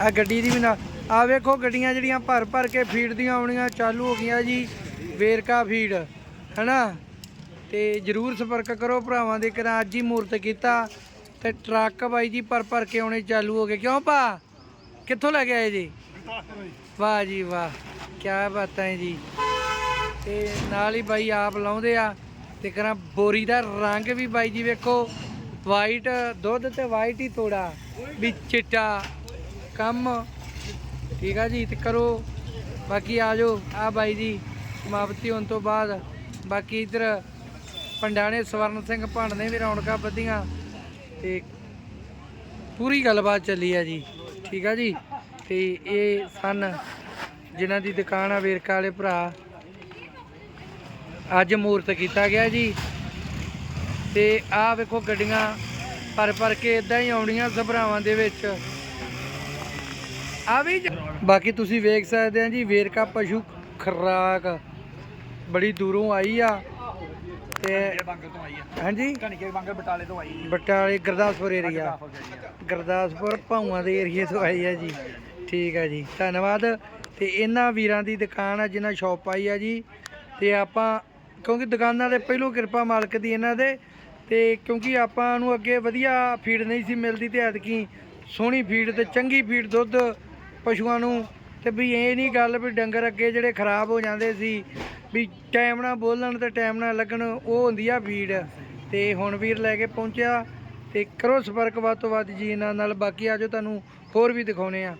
ਆ ਗੱਡੀ ਦੀ ਵੀ ਨਾ ਆ ਵੇਖੋ ਗੱਡੀਆਂ ਜਿਹੜੀਆਂ ਭਰ ਭਰ ਕੇ ਫੀਡ ਦੀਆਂ ਆਉਣੀਆਂ ਚਾਲੂ ਹੋ ਗਈਆਂ ਜੀ, ਵੇਰਕਾ ਫੀਡ ਹੈਨਾ? ਤੇ ਜਰੂਰ ਸੰਪਰਕ ਕਰੋ ਭਰਾਵਾਂ ਦੇ ਕਰਾਂ ਅੱਜ ਹੀ ਮੂਰਤ ਕੀਤਾ ਤੇ ਟਰੱਕ ਬਾਈ ਜੀ ਭਰ ਭਰ ਕੇ ਆਉਣੇ ਚਾਲੂ ਹੋ ਗਏ। ਕਿਉਂ ਭਾ? ਕਿੱਥੋਂ ਲੈ ਕੇ ਆਏ ਜੀ? ਵਾਹ ਜੀ ਵਾਹ ਕੀ ਬਾਤਾਂ ਹੈ ਜੀ। ਤੇ ਨਾਲ ਹੀ ਬਾਈ ਆਪ ਲਾਉਂਦੇ ਆ ਤੇ ਕਰਾਂ ਬੋਰੀ ਦਾ ਰੰਗ ਵੀ ਬਾਈ ਜੀ ਵੇਖੋ ਵਾਈਟ ਦੁੱਧ ਤੇ ਵਾਈਟ ਹੀ ਤੋੜਾ, ਵੀ ਚਿੱਟਾ। ਕੰਮ। ਠੀਕ ਆ ਜੀ, ਤੇ ਕਰੋ। ਬਾਕੀ ਆ ਜਾਓ, ਆ ਬਾਈ ਜੀ ਸਮਾਪਤੀ ਹੋਣ ਤੋਂ ਬਾਅਦ। ਬਾਕੀ ਇਧਰ ਪੰਡਾਣੇ ਸਵਰਨ ਸਿੰਘ ਭੰਡ ਨੇ ਵੀ ਰੌਣਕਾਂ ਬੱਧੀਆਂ ਤੇ ਪੂਰੀ ਗੱਲਬਾਤ ਚੱਲੀ ਆ ਜੀ। ਠੀਕ ਆ ਜੀ, ਤੇ ਇਹ ਸਨ ਜਿਨ੍ਹਾਂ ਦੀ ਦੁਕਾਨ ਆ ਵੇਰਕਾ ਵਾਲੇ ਭਰਾ। ਅੱਜ ਮੂਰਤ ਕੀਤਾ ਗਿਆ ਜੀ। ਤੇ ਆਹ ਵੇਖੋ ਗੱਡੀਆਂ ਭਰ ਭਰ ਕੇ ਇਦਾਂ ਹੀ ਆਉਣੀਆਂ ਸਭਰਾਵਾਂ ਦੇ ਵਿੱਚ। ਆ ਵੀ ਬਾਕੀ ਤੁਸੀਂ ਵੇਖ ਸਕਦੇ ਆ ਜੀ ਵੇਰਕਾ ਪਸ਼ੂ ਖਰਾਕ ਬੜੀ ਦੂਰੋਂ ਆਈ ਆ ਤੇ ਬੰਗਲ ਤੋਂ ਆਈ ਆ। ਹਾਂਜੀ? ਕਣਕੇ ਬੰਗਲ ਬਟਾਲੇ ਤੋਂ ਆਈ ਬਟਾਲੇ ਗੁਰਦਾਸਪੁਰ ਏਰੀਆ ਗੁਰਦਾਸਪੁਰ ਭਾਊਆਂ ਦੇ ਏਰੀਏ ਤੋਂ ਆਈ ਆ ਜੀ। ਠੀਕ ਆ ਜੀ। ਧੰਨਵਾਦ। ਤੇ ਇਹਨਾਂ ਵੀਰਾਂ ਦੀ ਦੁਕਾਨ ਆ ਜਿਨ੍ਹਾਂ ਸ਼ਾਪ ਆਈ ਆ ਜੀ। ਤੇ ਆਪਾਂ ਕਿਉਂਕਿ ਦੁਕਾਨਾਂ ਦੇ ਪਹਿਲੋਂ ਕਿਰਪਾ ਮਾਲਕ ਦੀ ਇਹਨਾਂ ਦੇ। ਤੇ ਕਿਉਂਕਿ ਆਪਾਂ ਨੂੰ ਅੱਗੇ ਵਧੀਆ ਫੀਡ ਨਹੀਂ ਸੀ ਮਿਲਦੀ ਤੇ ਐਤਕੀ ਸੋਹਣੀ ਫੀਡ ਤੇ ਚੰਗੀ ਫੀਡ ਦੁੱਧ ਪਸ਼ੂਆਂ ਨੂੰ ਤੇ ਵੀ ਇਹ ਨਹੀਂ ਗੱਲ ਵੀ ਡੰਗਰ ਅੱਗੇ ਜਿਹੜੇ ਖਰਾਬ ਹੋ ਜਾਂਦੇ ਸੀ, ਵੀ ਟਾਈਮ ਨਾਲ ਬੋਲਣ ਤੇ ਟਾਈਮ ਨਾਲ ਲੱਗਣ, ਉਹ ਹੁੰਦੀ ਆ ਫੀਡ ਤੇ ਹੁਣ ਵੀਰ ਲੈ ਕੇ ਪਹੁੰਚਿਆ ਤੇ ਕਰੋ ਸੰਪਰਕ ਵੱਧ ਤੋਂ ਵੱਧ ਜੀ ਇਹਨਾਂ ਨਾਲ, ਬਾਕੀ ਆਜੋ ਤੁਹਾਨੂੰ ਹੋਰ ਵੀ ਦਿਖਾਉਨੇ ਆ।